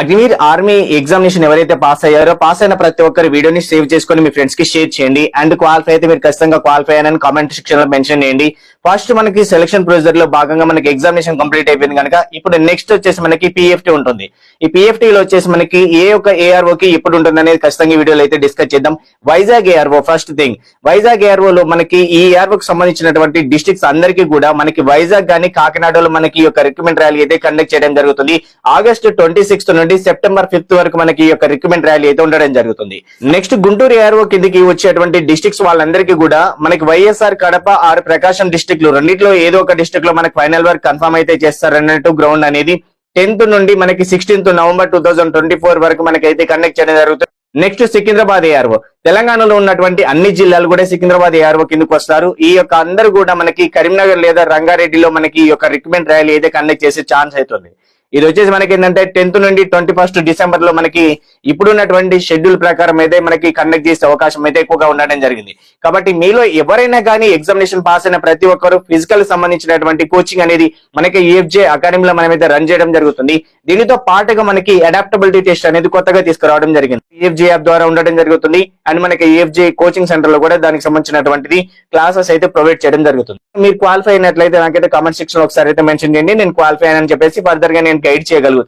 Agniveer army examination ఎవరైతే pass అయ్యారో pass అయిన ప్రతి ఒక్కరి వీడియోని సేవ్ చేసుకొని మీ ఫ్రెండ్స్కి షేర్ చేయండి. అండ్ క్వాలిఫై అయితే మీరు ఖచ్చితంగా క్వాలిఫై అయ్యారని కామెంట్ సెక్షన్లో మెన్షన్ చేయండి. ఫస్ట్ మనకి సెలక్షన్ ప్రొసీజర్లో భాగంగా మనకి ఎగ్జామినేషన్ కంప్లీట్ అయిపోయింది కనుక ఇప్పుడు నెక్స్ట్ వచ్చేసి మనకి పిఎఫ్టీ ఉంటుంది. ఈ పిఎఫ్టీ లో వచ్చేసి మనకి ఏ ఒక ఏఆర్ఓ కి ఎప్పుడు ఉంటుంది అనేది ఖచ్చితంగా ఈ వీడియోలో అయితే డిస్కస్ చేద్దాం. Vizag ARO first thing Vizag ARO లో మనకి ఈ ఏఆర్ఓ కి సంబంధించినటువంటి డిస్ట్రిక్ట్స్ అందరికీ కూడా మనకి వైజాగ్ గానీ కాకినాడలో మనకి ఈ యొక్క రిక్రూట్మెంట్ ర్యాలీ అయితే కండక్ట్ చేయడం జరుగుతుంది. ఆగస్ట్ ట్వంటీ సిక్స్త్ నుండి సెప్టెంబర్ ఫిఫ్త్ వరకు మనకి ఈ యొక్క రిక్రూట్మెంట్ ర్యాలీ అయితే ఉండడం జరుగుతుంది. నెక్స్ట్ గుంటూరు ఏఆర్ఓ కిందకి వచ్చేటువంటి డిస్టిక్స్ వాళ్ళందరికీ కూడా మనకి వైఎస్ఆర్ కడప ఆరు ప్రకాశం డిస్టిక్లు రెండిట్లో ఏదో ఒక డిస్ట్రిక్ట్లో మనకి ఫైనల్ వర్క్ కన్ఫర్మ్ అయితే చేస్తారన్నట్టు గ్రౌండ్ అనేది టెన్త్ నుండి మనకి sixteenth November two thousand twenty four వరకు మనకి అయితే కండక్ట్ చేయడం జరుగుతుంది. Next Secunderabad ARO. తెలంగాణలో ఉన్నటువంటి అన్ని జిల్లాలు కూడా సికింద్రాబాద్ ఏఆర్ఓ కిందకు వస్తారు. ఈ యొక్క అందరూ కూడా మనకి కరీంనగర్ లేదా రంగారెడ్డిలో మనకి ఈ యొక్క రిక్రూట్మెంట్ ర్యాలీ అయితే కండక్ట్ చేసే ఛాన్స్ అవుతుంది ఇది వచ్చేసి మనకి ఏంటంటే టెన్త్ నుండి ట్వంటీ ఫస్ట్ డిసెంబర్లో మనకి ఇప్పుడున్నటువంటి షెడ్యూల్ ప్రకారం అయితే మనకి కండక్ట్ చేసే అవకాశం అయితే ఎక్కువగా ఉండడం జరిగింది. కాబట్టి మీలో ఎవరైనా కానీ ఎగ్జామినేషన్ పాస్ అయిన ప్రతి ఒక్కరు ఫిజికల్ సంబంధించినటువంటి కోచింగ్ అనేది మనకి యూఎఫ్జే అకాడమీలో మనం అయితే రన్ చేయడం జరుగుతుంది. దీనితో పాటుగా మనకి అడాప్టబిలిటీ టెస్ట్ అనేది కొత్తగా తీసుకురావడం జరిగింది. యూఎఫ్జే యాప్ ద్వారా ఉండడం జరుగుతుంది. అండ్ మనకి యూఎఫ్జే కోచింగ్ సెంటర్లో కూడా దానికి సంబంధించినటువంటిది క్లాసెస్ అయితే ప్రొవైడ్ చేయడం జరుగుతుంది. మీరు క్వాలిఫై అయినట్లయితే నాకైతే కామెంట్ సెక్షన్ ఒకసారి అయితే మెన్షన్ చేయండి. నేను క్వాలిఫై అని చెప్పేసి ఫర్దర్గా నేను గైడ్ చేయగలుగుతాను